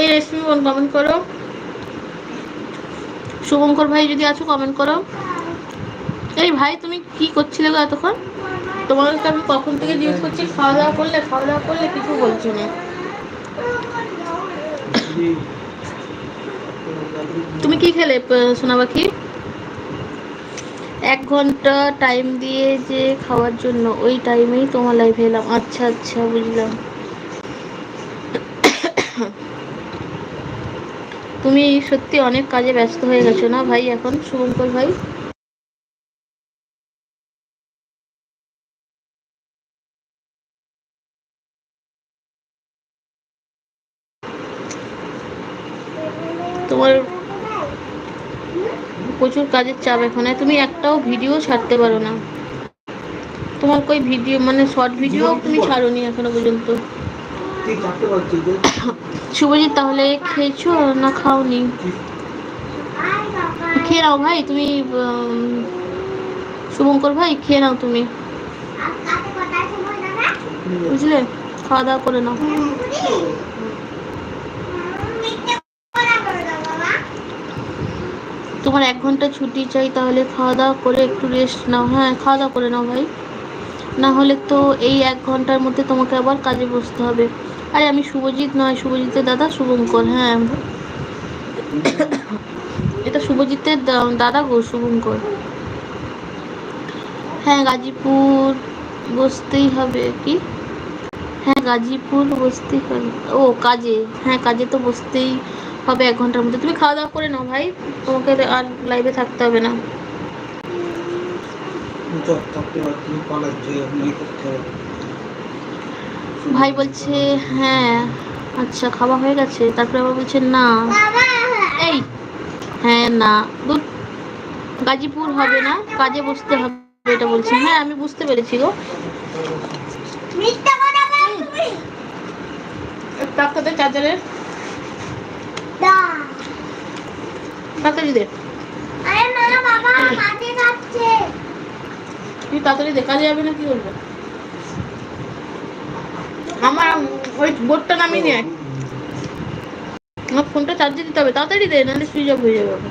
এই রেশমি বল কমেন্ট করো। শুভঙ্কর ভাই যদি আছো কমেন্ট করো। এই ভাই, তুমি কি করছিলে গো এতক্ষণ? তোমাকে আমি কখন থেকে জিজ্ঞেস করছি, খাওয়া দাওয়া করলে, খাওয়া দাওয়া করলে কিছু বলছো না। তুমি কি খেলে সোনাবাকি এক ঘণ্টা টাইম দিয়ে যে খাওয়ার জন্য, ওই টাইমেই তোমার লাইফে এলাম। আচ্ছা আচ্ছা বুঝলাম। তুমি সত্যি অনেক কাজে ব্যস্ত হয়ে গেছো না ভাই এখন শুভঙ্কর ভাই? তোমার প্রচুর কাজের চাপ এখানে। তুমি একটাও ভিডিও ছাড়তে পারো না। তোমার কই ভিডিও মানে শর্ট ভিডিও তুমি ছাড়োনি এখনও পর্যন্ত। শুভজিৎ তাহলে খেয়েছো না খাওনি? খেয়ে নাও ভাই তুমি শুভঙ্কর ভাই খেয়ে নাও তুমি। বুঝলে? খাওয়া দাওয়া করে নাও। তোমার এক ঘণ্টা ছুটি চাই, তাহলে খাওয়া দাওয়া করে একটু রেস্ট নাও। হ্যাঁ খাওয়া দাওয়া করে নাও ভাই। না হলে তো এই এক ঘণ্টার মধ্যে তোমাকে আবার কাজে বসতে হবে। আরে, আমি শুভজিৎ নয়, শুভজিতের দাদা শুভঙ্কর। হ্যাঁ এটা শুভজিতের দাদা গো, শুভঙ্কর। হ্যাঁ গাজীপুর বসতেই হবে কি? হ্যাঁ গাজীপুর বসতেই হবে। ও, কাজে। হ্যাঁ কাজে তো বসতেই হবে এক ঘণ্টার মধ্যে। তুমি খাওয়া দাওয়া করে নাও ভাই। তোমাকে আর লাইভে থাকতে হবে না। ভাই বলছে হ্যাঁ আচ্ছা খাওয়া হয়ে গেছে। তারপরে আবার বলছে না। এই হ্যাঁ না। দূর গাজীপুর হবে না। কাজে বসতে হবে এটা বলছে। হ্যাঁ আমি বুঝতে পেরেছি গো। ডাক্তারদের চার্জারের তাড়াতাড়ি দে। তুই তাড়াতাড়ি দে কাজে যাবে না কি করব আমার ওই বোর্ডটা নামিয়ে নিয়ে আমার ফোনটা চার্জে দিতে হবে তাড়াতাড়ি দে নাহলে সুইচ অফ হয়ে যাবে।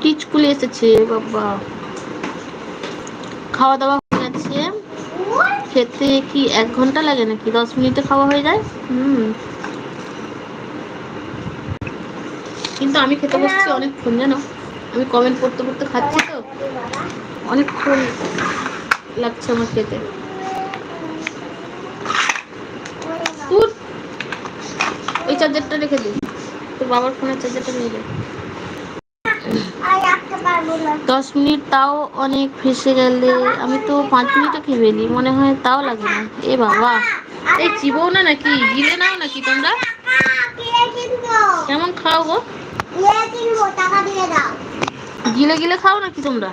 কি স্কুলে এসেছে বাবা? খাওয়া দাওয়া খেতে কি এক ঘণ্টা লাগে নাকি? দশ মিনিটে খাওয়া হয়ে যায়? হুম। কিন্তু আমি খেতে বসছি অনেকক্ষণ, জানো? আমি কমেন্ট পড়তে পড়তে খাচ্ছি তো। অনেকক্ষণ লাগছে আমার খেতে। ওই চার্জারটা রেখে দিই তোর বাবার ফোনের চার্জারটা নিয়ে যাই দশ মিনিট তাও অনেক ফেসে গেলে আমি তো পাঁচ মিনিটও খেয়ে ফেলি মনে হয় তাও লাগে না। এ বাবা, এই চিবও না নাকি? গিলে নাও নাকি তোমরা? কেমন খাও গো? গিলে গিলে খাও নাকি তোমরা?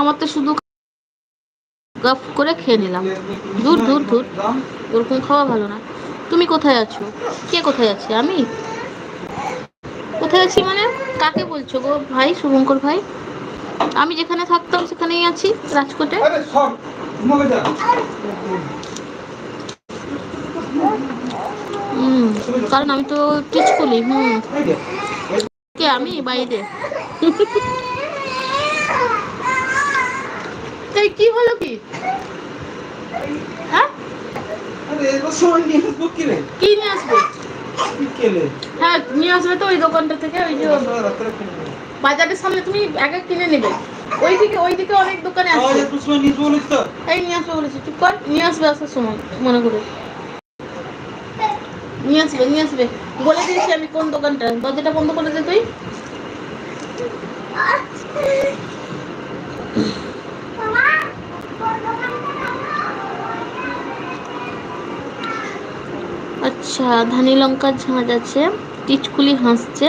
আমার তো শুধু গপ করে খেয়ে নিলাম। দূর দূর দূর ওরকম খাওয়া ভালো না। তুমি কোথায় আছো? কে কোথায় আছে? আমি? কোথায় আছি মানে? কাকে বলছো গো? ভাই শুভঙ্কর ভাই? আমি যেখানে থাকতাম সেখানেই আছি রাজকোটে? হুম কারণ আমি তো টিচ করি হুম। কে আমি? বাইরে। এই কি হলো কি? হ্যাঁ? আরে এবার সময় নিয়ে আসব কি কি নিয়ে আসবে? হ্যাঁ নিয়ে আসবে তো ওই দোকানটা থেকে ওই যে। বাজারের সামনে তুমি এক এক কিনে নেবে। ওই দিকে ওই অনেক দোকানে তো। এই নিয়ে আসবে বলেছি চুপ কর নিয়ে আসবে আসার সময় মনে করে। নিয়ে আসবে নিয়ে আসবে। বলে দিয়েছি আমি কোন দোকানটা দরজাটা বন্ধ করে দে তুই। আচ্ছা ধানি লঙ্কার ঝাঁজ আছে টিচকুলি হাসছে।